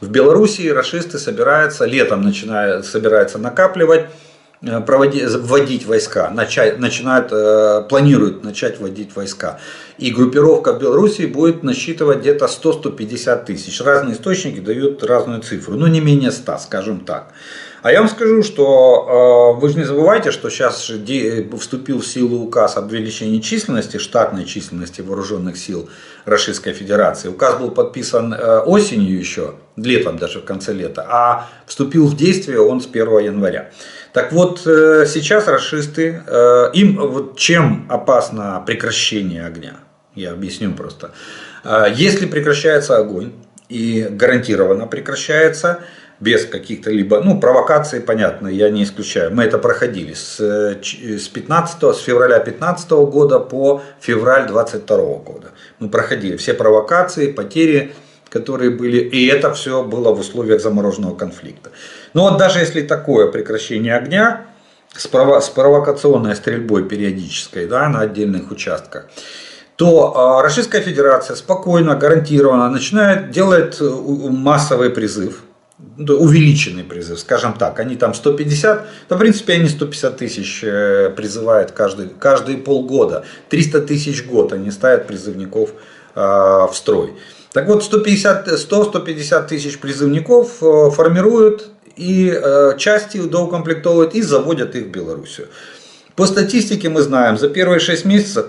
В Белоруссии расисты собираются, летом начинают, собираются накапливать, э, проводить, вводить войска, начать, начинают, э, планируют начать вводить войска. И группировка в Белоруссии будет насчитывать где-то 100-150 тысяч. Разные источники дают разную цифру, ну не менее 100, скажем так. А я вам скажу, что э, вы же не забывайте, что сейчас же вступил в силу указ об увеличении численности, штатной численности вооруженных сил Российской Федерации. Указ был подписан э, осенью еще, летом даже в конце лета, а вступил в действие он с 1 января. Так вот, э, сейчас расисты, э, им вот чем опасно прекращение огня? Я объясню просто. Э, Если прекращается огонь, и гарантированно прекращается, без каких-то либо, ну, провокаций, понятно, я не исключаю. Мы это проходили с, э, ч- с 15, с февраля 15 года по февраль 22 года. Мы проходили все провокации, потери, которые были, и это все было в условиях замороженного конфликта. Но вот даже если такое прекращение огня, с, прово- с провокационной стрельбой периодической да, на отдельных участках, то а, Российская Федерация спокойно, гарантированно начинает делать э, массовый призыв, ну, увеличенный призыв, скажем так. Они там 150, да, в принципе, они 150 тысяч э, призывают каждый, каждые полгода. 300 тысяч год они ставят призывников э, в строй. Так вот, 150 100-150 тысяч призывников э, формируют и части доукомплектовывают и заводят их в Белоруссию. По статистике мы знаем, за первые 6 месяцев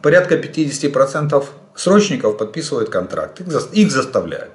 порядка 50% срочников подписывают контракт, их заставляют.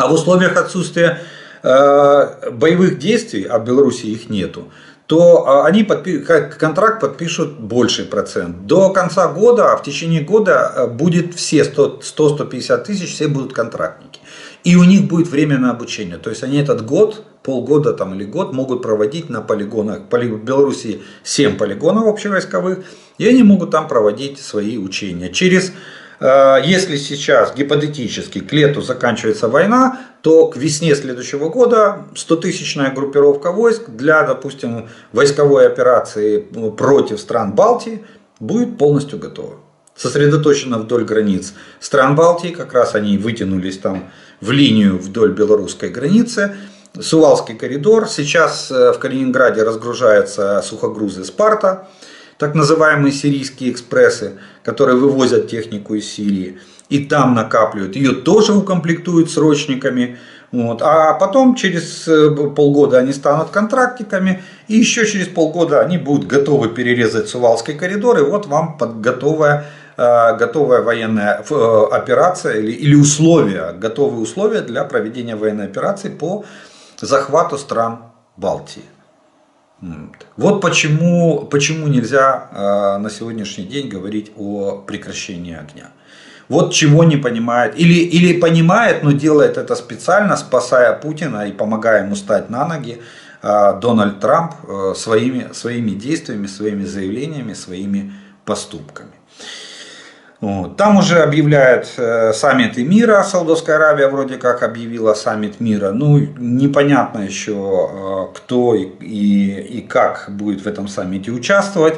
А в условиях отсутствия э, боевых действий, а в Беларуси их нету, то э, они подпи- контракт подпишут больший процент. До конца года, а в течение года э, будет все 100 100-150 тысяч, все будут контрактники. И у них будет время на обучение. То есть они этот год, полгода там, или год могут проводить на полигонах. Поли- В Беларуси 7 полигонов общевойсковых, и они могут там проводить свои учения. Через Если сейчас гипотетически к лету заканчивается война, то к весне следующего года 100-тысячная группировка войск для, допустим, войсковой операции против стран Балтии будет полностью готова. Сосредоточена вдоль границ стран Балтии, как раз они вытянулись там в линию вдоль белорусской границы. Сувалский коридор. Сейчас э, в Калининграде разгружаются сухогрузы «Спарта» так называемые сирийские экспрессы, которые вывозят технику из Сирии, и там накапливают. Ее тоже укомплектуют срочниками. Вот. А потом через э, полгода они станут контрактниками, и еще через полгода они будут готовы перерезать Сувалский коридор, и вот вам под готовая, э, готовая военная э, операция или, или условия, готовые условия для проведения военной операции по захвату стран Балтии. Вот почему, почему нельзя э, на сегодняшний день говорить о прекращении огня. Вот чего не понимает, или, или понимает, но делает это специально, спасая Путина и помогая ему стать на ноги, э, Дональд Трамп э, своими, своими действиями, своими заявлениями, своими поступками. Вот. Там уже объявляют э, саммиты мира, Саудовская Аравия вроде как объявила саммит мира. Ну, непонятно еще, э, кто и, и, и как будет в этом саммите участвовать.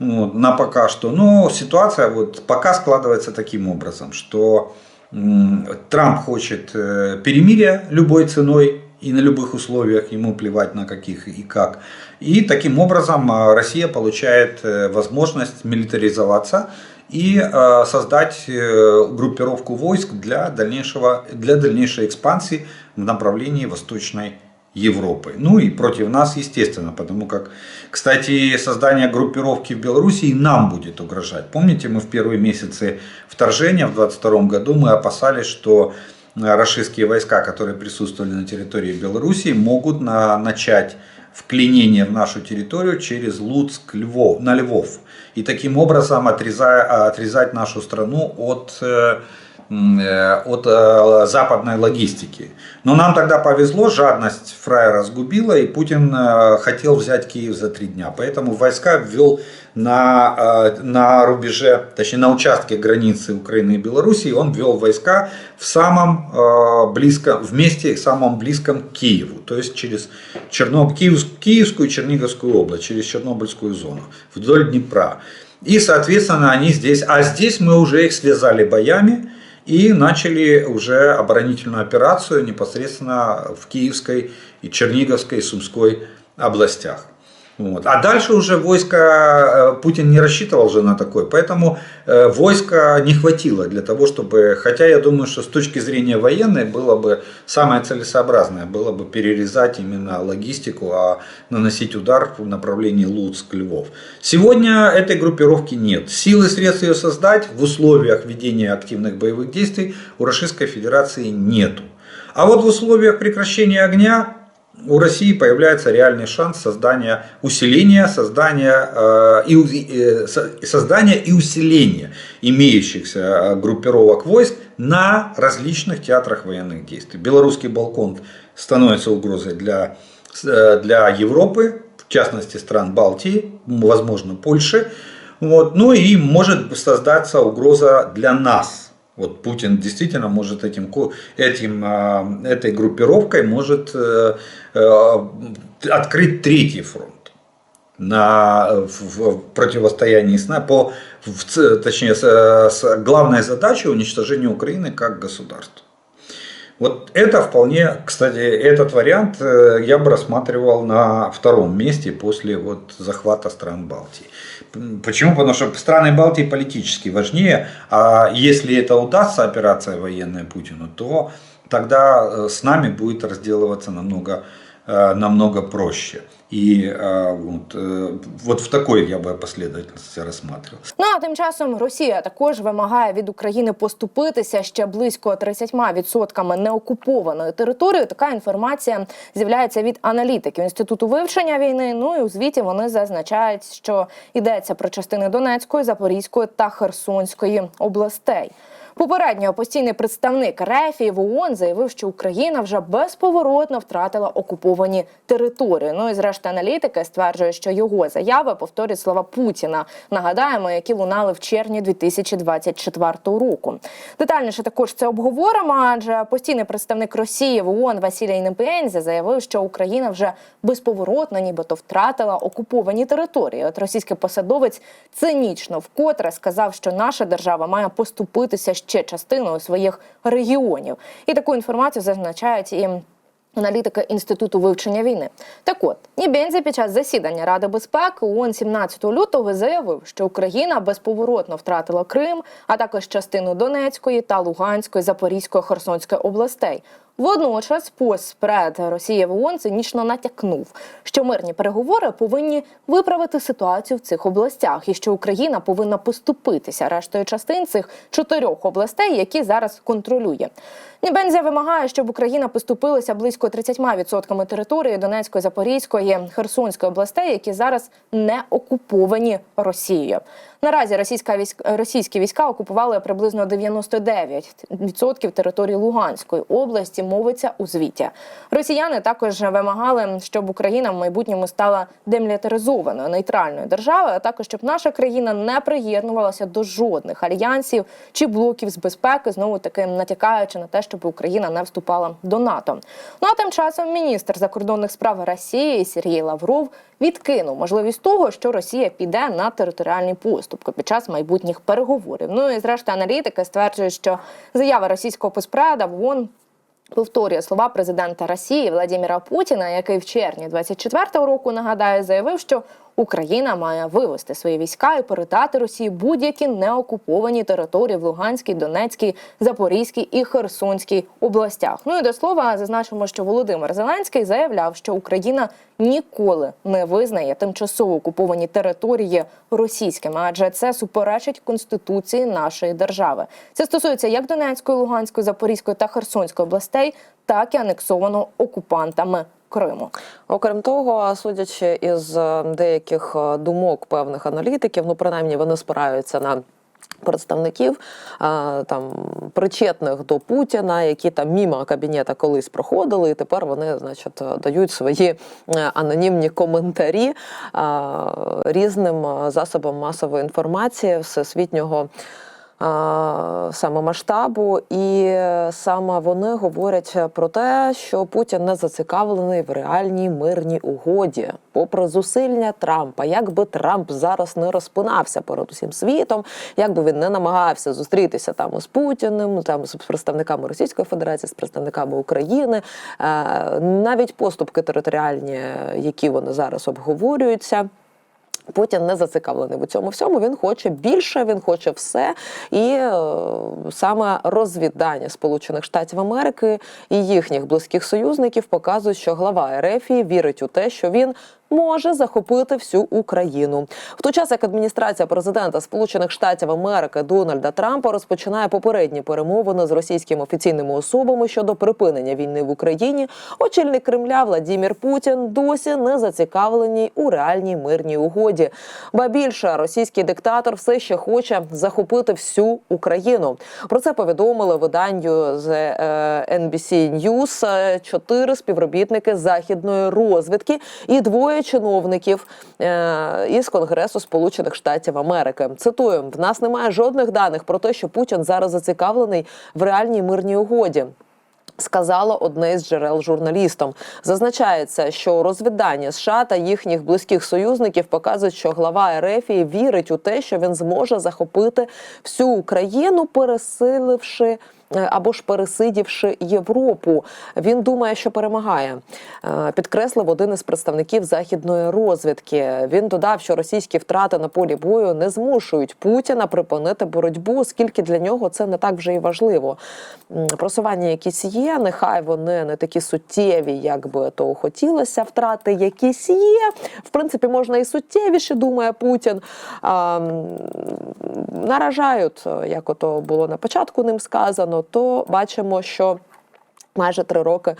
Вот, на пока что. Но ситуация вот пока складывается таким образом, что м, Трамп хочет э, перемирия любой ценой и на любых условиях, ему плевать на каких и как. И таким образом э, Россия получает э, возможность милитаризоваться и э, создать э, группировку войск для, дальнейшего, для дальнейшей экспансии в направлении Восточной Европы. Ну и против нас, естественно, потому как, кстати, создание группировки в Беларуси нам будет угрожать. Помните, мы в первые месяцы вторжения в 22 году мы опасались, что российские войска, которые присутствовали на территории Беларуси, могут на, начать вклинение в нашу территорию через Луцк, Львов, на Львов. И таким образом отрезая, отрезать нашу страну от, э, от э, западной логистики. Но нам тогда повезло, жадность фраера сгубила, и Путин э, хотел взять Киев за три дня. Поэтому войска ввел на, э, на рубеже, точнее на участке границы Украины и Белоруссии, он ввел войска в самом э, близком, вместе самом близком к Киеву, то есть через Черноб... Киев... Киевскую и Черниговскую область, через Чернобыльскую зону, вдоль Днепра. И, соответственно, они здесь, а здесь мы уже их связали боями, и начали уже оборонительную операцию непосредственно в Киевской и Черниговской и Сумской областях. Вот. А дальше уже войска, э, Путин не рассчитывал же на такое, поэтому э, войска не хватило для того, чтобы, хотя я думаю, что с точки зрения военной было бы самое целесообразное, было бы перерезать именно логистику, а наносить удар в направлении Луцк-Львов. Сегодня этой группировки нет. Сил и средств ее создать в условиях ведения активных боевых действий у Российской Федерации нету. А вот в условиях прекращения огня у России появляется реальный шанс создания, усиления, создания, э, и, э, со- создания и усиления имеющихся э, группировок войск на различных театрах военных действий. Белорусский балкон становится угрозой для, э, для Европы, в частности стран Балтии, возможно Польши. Вот. Ну и может создаться угроза для нас, вот Путин действительно может этим, этим, а, этой группировкой может э, э, открыть третий фронт на, в, в противостоянии с нами, по, в точнее, с, с главной задачей уничтожения Украины как государства. Вот это вполне, кстати, этот вариант э, я бы рассматривал на втором месте после вот захвата стран Балтии. Почему? Потому что страны Балтии политически важнее, а если это удастся, операция военная Путину, то тогда э, с нами будет разделываться намного, э, намного проще. И э, вот, э, вот в такой я бы последовательности рассматривал. Ну а тим часом Росія також вимагає від України поступитися ще близько 30% неокупованої території. Така інформація з'являється від аналітиків інституту вивчення війни. Ну і у звіті вони зазначають, що йдеться про частини Донецької, Запорізької та Херсонської областей. Попередньо постійний представник РФ в ООН заявив, що Україна вже безповоротно втратила окуповані території. Ну і зрештою аналітики стверджують, що його заяви повторюють слова Путіна. Нагадаємо, які лунали в червні 2024 року. Детальніше також це обговоримо. Адже постійний представник Росії в ООН Василій Непензя заявив, що Україна вже безповоротно, нібито втратила окуповані території. От російський посадовець цинічно вкотре сказав, що наша держава має поступитися ще частиною своїх регіонів. І таку інформацію зазначають і. Аналітика інституту вивчення війни. Так от Нібензі під час засідання Ради безпеки ООН 17 лютого заявив, що Україна безповоротно втратила Крим, а також частину Донецької та Луганської, Запорізької, Херсонської областей. Водночас постпред Росії в ООН цинічно натякнув, що мирні переговори повинні виправити ситуацію в цих областях, і що Україна повинна поступитися рештою частин цих чотирьох областей, які зараз контролює. Нібензя вимагає, щоб Україна поступилася близько 30% території Донецької, Запорізької, Херсонської областей, які зараз не окуповані Росією. Наразі російська військ... російські війська окупували приблизно 99% території Луганської області. Мовиться у звіті. Росіяни також вимагали, щоб Україна в майбутньому стала демілітаризованою нейтральною державою, а також щоб наша країна не приєднувалася до жодних альянсів чи блоків з безпеки, знову таки натякаючи на те, щоб Україна не вступала до НАТО. Ну а тим часом міністр закордонних справ Росії Сергій Лавров відкинув можливість того, що Росія піде на територіальні поступки під час майбутніх переговорів. Ну і зрештою аналітики стверджують, що заява російського поспреда в ООН Повторює слова президента Росії Владимира Путіна, який в червні 24-го року нагадаю заявив, що Україна має вивести свої війська і передати Росії будь-які неокуповані території в Луганській, Донецькій, Запорізькій і Херсонській областях. Ну і до слова зазначимо, що Володимир Зеленський заявляв, що Україна ніколи не визнає тимчасово окуповані території російськими, адже це суперечить конституції нашої держави. Це стосується як Донецької, Луганської, Запорізької та Херсонської областей, так і анексовано окупантами Криму. Окрім того, судячи із е, деяких е, думок певних аналітиків, ну принаймні вони спираються на. Представників е, там причетних до Путіна, які там мімо кабінета колись проходили, і тепер вони, значить, дають свої анонімні коментарі різним засобам масової інформації всесвітнього саме масштабу, і саме вони говорять про те, що Путін не зацікавлений в реальній мирній угоді, попри зусилля Трампа. Як би Трамп зараз не розпинався перед усім світом, як би він не намагався зустрітися там із Путіним, там з представниками Російської Федерації, з представниками України, е, навіть поступки територіальні, які вони зараз обговорюються. Путін не зацікавлений у цьому всьому. Він хоче більше, він хоче все. І е, саме розвідання Сполучених Штатів Америки і їхніх близьких союзників показують, що глава РФ вірить у те, що він. Може захопити всю Україну в той час, як адміністрація президента Сполучених Штатів Америки Дональда Трампа розпочинає попередні перемовини з російськими офіційними особами щодо припинення війни в Україні. Очільник Кремля Владімір Путін досі не зацікавлений у реальній мирній угоді. Ба більше російський диктатор все ще хоче захопити всю Україну. Про це повідомили виданню з е, NBC News е, чотири співробітники західної розвідки і двоє чиновників е, із Конгресу Сполучених Штатів Америки. Цитую: в нас немає жодних даних про те, що Путін зараз зацікавлений в реальній мирній угоді. Сказала одне з джерел журналістам. Зазначається, що розвідання США та їхніх близьких союзників показують, що глава РФ вірить у те, що він зможе захопити всю Україну, пересиливши. Е, Або ж пересидівши Європу, він думає, що перемагає. Е, Підкреслив один із представників західної розвідки. Він додав, що російські втрати на полі бою не змушують Путіна припинити боротьбу, оскільки для нього це не так вже і важливо. Просування якісь є, нехай вони не такі суттєві, як би того хотілося. Втрати якісь є. В принципі, можна і суттєвіше, думає Путін. А, наражають, е, як ото було на початку ним сказано, то бачимо, що майже три роки.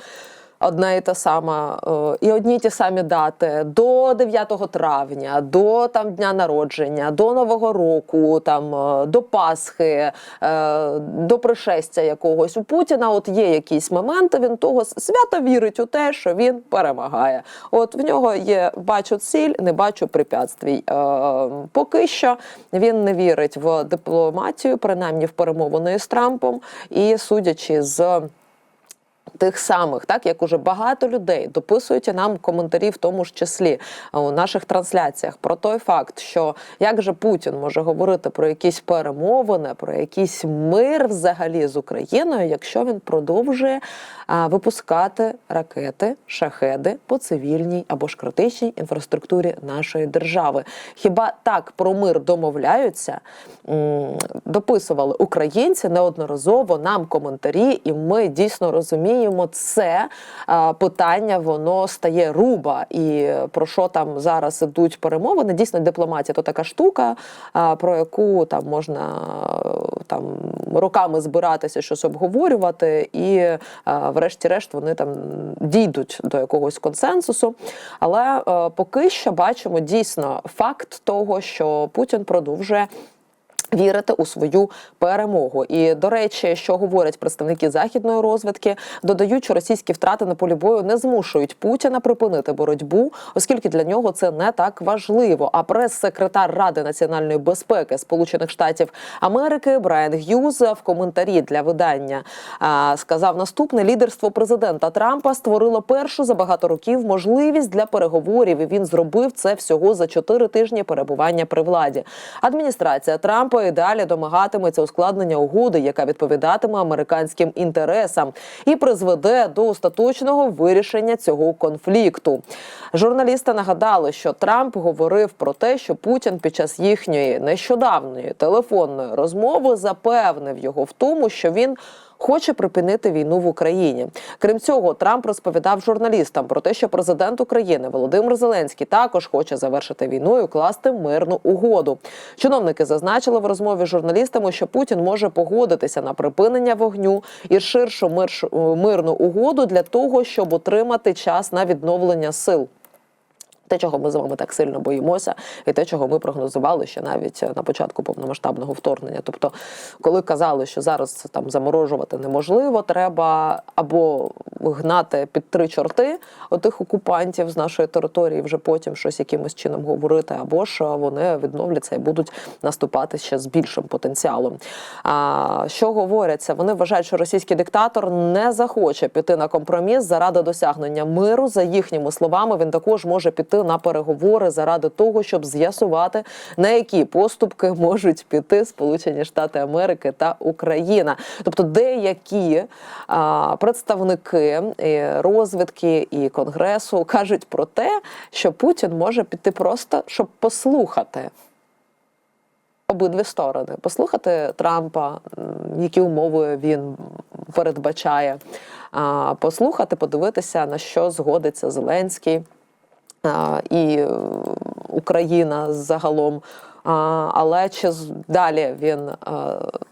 Одна і та сама, е, і одні й ті самі дати до 9 травня, до там дня народження, до Нового року, там е, до Пасхи, е, до пришестя якогось у Путіна. От є якісь моменти. Він того свято вірить у те, що він перемагає. От в нього є бачу ціль, не бачу препятствій. Поки що він не вірить в дипломатію, принаймні в перемовини з Трампом, і судячи з тих самих, так як уже багато людей дописують нам коментарі, в тому ж числі у наших трансляціях, про той факт, що як же Путін може говорити про якісь перемовини, про якийсь мир взагалі з Україною, якщо він продовжує а, випускати ракети, шахеди по цивільній або ж критичній інфраструктурі нашої держави. Хіба так про мир домовляються? Дописували українці неодноразово нам коментарі, і ми дійсно розуміємо це питання. Воно стає руба. І про що там зараз ідуть перемовини? Дійсно, дипломатія то така штука, про яку там можна е, там роками збиратися, щось обговорювати, і е, врешті-решт вони там дійдуть до якогось консенсусу. Але е, поки що бачимо дійсно факт того, що Путін продовжує. Вірити у свою перемогу, і до речі, що говорять представники західної розвідки, додають, що російські втрати на полі бою не змушують Путіна припинити боротьбу, оскільки для нього це не так важливо. А прес-секретар Ради національної безпеки Сполучених Штатів Америки Брайан Г'юз в коментарі для видання сказав наступне: лідерство президента Трампа створило першу за багато років можливість для переговорів. І він зробив це всього за чотири тижні перебування при владі. Адміністрація Трампа і далі домагатиметься ускладнення угоди, яка відповідатиме американським інтересам, і призведе до остаточного вирішення цього конфлікту. Журналісти нагадали, що Трамп говорив про те, що Путін під час їхньої нещодавньої телефонної розмови запевнив його в тому, що він. Хоче припинити війну в Україні. Крім цього, Трамп розповідав журналістам про те, що президент України Володимир Зеленський також хоче завершити війну і укласти мирну угоду. Чиновники зазначили в розмові з журналістами, що Путін може погодитися на припинення вогню і ширшу мирш- мирну угоду для того, щоб отримати час на відновлення сил. Те, чого ми з вами так сильно боїмося, і те, чого ми прогнозували ще навіть на початку повномасштабного вторгнення. Тобто, коли казали, що зараз там заморожувати неможливо, треба або гнати під три чорти отих окупантів з нашої території, вже потім щось якимось чином говорити, або ж вони відновляться і будуть наступати ще з більшим потенціалом. А, що говоряться? Вони вважають, що російський диктатор не захоче піти на компроміс заради досягнення миру. За їхніми словами, він також може піти на переговори заради того, щоб з'ясувати на які поступки можуть піти Сполучені Штати Америки та Україна. Тобто, деякі а, представники розвідки і конгресу кажуть про те, що Путін може піти просто щоб послухати обидві сторони, послухати Трампа, які умови він передбачає, послухати, подивитися на що згодиться Зеленський і е, Україна загалом. Але чи далі він е,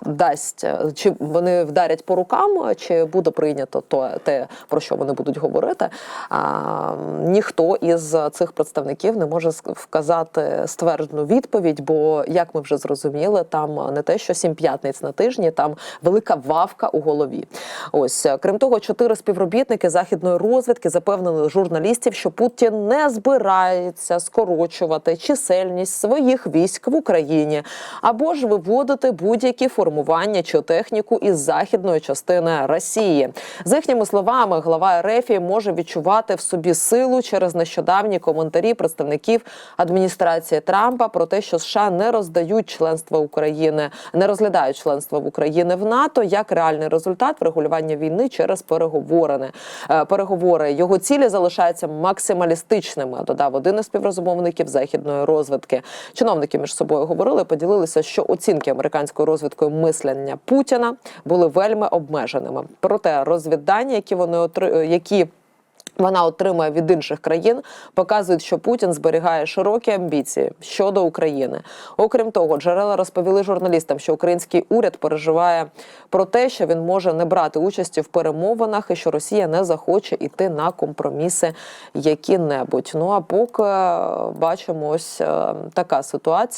дасть, е, чи вони вдарять по рукам, чи буде прийнято то, те, про що вони будуть говорити, ніхто із цих представників не може вказати стверджену відповідь, бо, як ми вже зрозуміли, там не те, що сім п'ятниць на тижні, там велика вавка у голові. Ось е, крім того, чотири співробітники західної розвідки запевнили журналістів, що Путін не збирається скорочувати чисельність своїх військ в Україні або ж виводити будь-які формування чи техніку із західної частини Росії. За їхніми словами, глава РФ може відчувати в собі силу через нещодавні коментарі представників адміністрації Трампа про те, що США не роздають членство України, не розглядають членство в Україні в НАТО як реальний результат врегулювання війни через переговори. Е, Переговори його цілі залишаються максималістичними. Додав один із співрозмовників західної розвідки. Чиновники між собою говорили, поділилися, що оцінки американською розвідкою мислення Путіна були вельми обмеженими. Проте розвіддання, які вони отри- які вона отримує від інших країн, показують, що Путін зберігає широкі амбіції щодо України. Окрім того, джерела розповіли журналістам, що український уряд переживає про те, що він може не брати участі в перемовинах і що Росія не захоче йти на компроміси які-небудь. Ну а поки е, бачимо ось е, така ситуація.